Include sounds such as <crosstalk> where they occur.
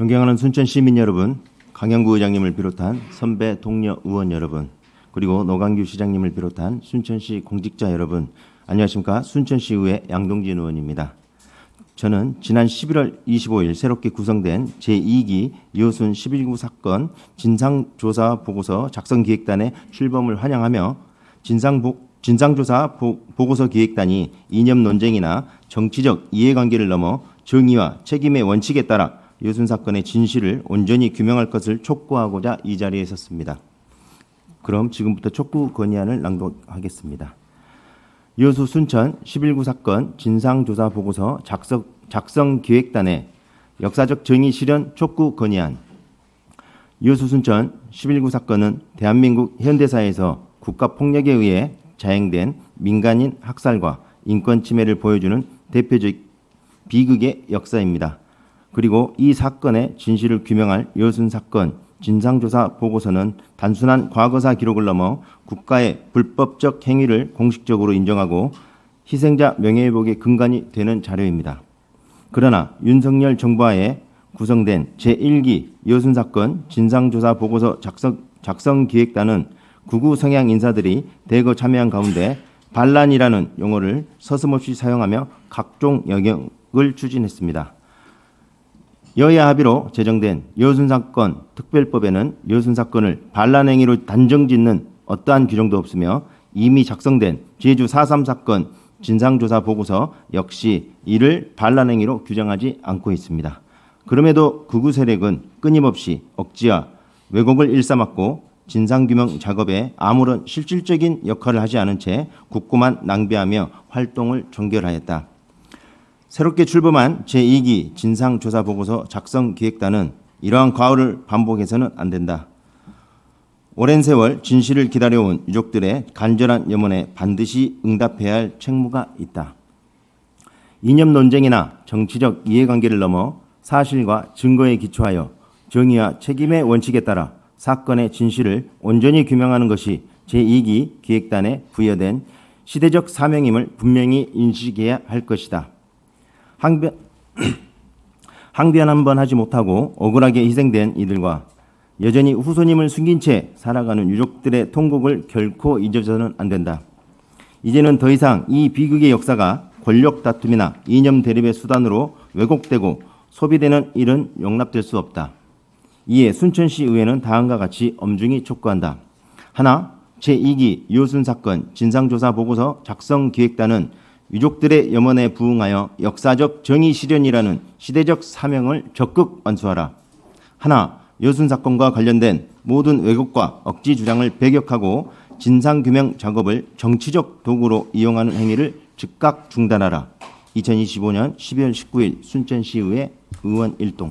존경하는 순천 시민 여러분, 강영구 의장님을 비롯한 선배 동료 의원 여러분, 그리고 노광규 시장님을 비롯한 순천시 공직자 여러분, 안녕하십니까? 순천시 의회 양동진 의원입니다. 저는 지난 11월 25일 새롭게 구성된 제2기 이호순 11구 사건 진상조사 보고서 작성 기획단의 출범을 환영하며 진상보, 진상조사 보, 보고서 기획단이 이념 논쟁이나 정치적 이해관계를 넘어 정의와 책임의 원칙에 따라 이호순 사건의 진실을 온전히 규명할 것을 촉구하고자 이 자리에 섰습니다. 그럼 지금부터 촉구 건의안을 낭독하겠습니다. 이호수 순천 11구 사건 진상조사 보고서 작성, 작성 기획단의 역사적 정의 실현 촉구 건의안. 이호수 순천 11구 사건은 대한민국 현대사에서 국가 폭력에 의해 자행된 민간인 학살과 인권 침해를 보여주는 대표적 비극의 역사입니다. 그리고 이 사건의 진실을 규명할 이호순 사건 진상조사 보고서는 단순한 과거사 기록을 넘어 국가의 불법적 행위를 공식적으로 인정하고 희생자 명예회복의 근간이 되는 자료입니다. 그러나 윤석열 정부하에 구성된 제1기 이호순 사건 진상조사 보고서 작성, 작성 기획단은 구구 성향 인사들이 대거 참여한 가운데 반란이라는 용어를 서슴없이 사용하며 각종 영역을 추진했습니다. 여야 합의로 제정된 여순 사건 특별법에는 여순 사건을 반란 행위로 단정짓는 어떠한 규정도 없으며 이미 작성된 제주 4.3 사건 진상조사 보고서 역시 이를 반란 행위로 규정하지 않고 있습니다. 그럼에도 극우 세력은 끊임없이 억지와 왜곡을 일삼았고 진상규명 작업에 아무런 실질적인 역할을 하지 않은 채 국고만 낭비하며 활동을 종결하였다. 새롭게 출범한 제2기 진상조사 보고서 작성 기획단은 이러한 과오를 반복해서는 안 된다. 오랜 세월 진실을 기다려온 유족들의 간절한 염원에 반드시 응답해야 할 책무가 있다. 이념 논쟁이나 정치적 이해관계를 넘어 사실과 증거에 기초하여 정의와 책임의 원칙에 따라 사건의 진실을 온전히 규명하는 것이 제2기 기획단에 부여된 시대적 사명임을 분명히 인식해야 할 것이다. 항변, <clears throat> 항변 한 번 하지 못하고 억울하게 희생된 이들과 여전히 후손임을 숨긴 채 살아가는 유족들의 통곡을 결코 잊어서는 안 된다. 이제는 더 이상 이 비극의 역사가 권력 다툼이나 이념 대립의 수단으로 왜곡되고 소비되는 일은 용납될 수 없다. 이에 순천시 의회는 다음과 같이 엄중히 촉구한다. 하나, 제2기 이호순 사건 진상조사 보고서 작성 기획단은 유족들의 염원에 부응하여 역사적 정의 실현이라는 시대적 사명을 적극 완수하라. 하나, 여순 사건과 관련된 모든 왜곡과 억지 주장을 배격하고 진상 규명 작업을 정치적 도구로 이용하는 행위를 즉각 중단하라. 2025년 12월 19일 순천시의회 의원 일동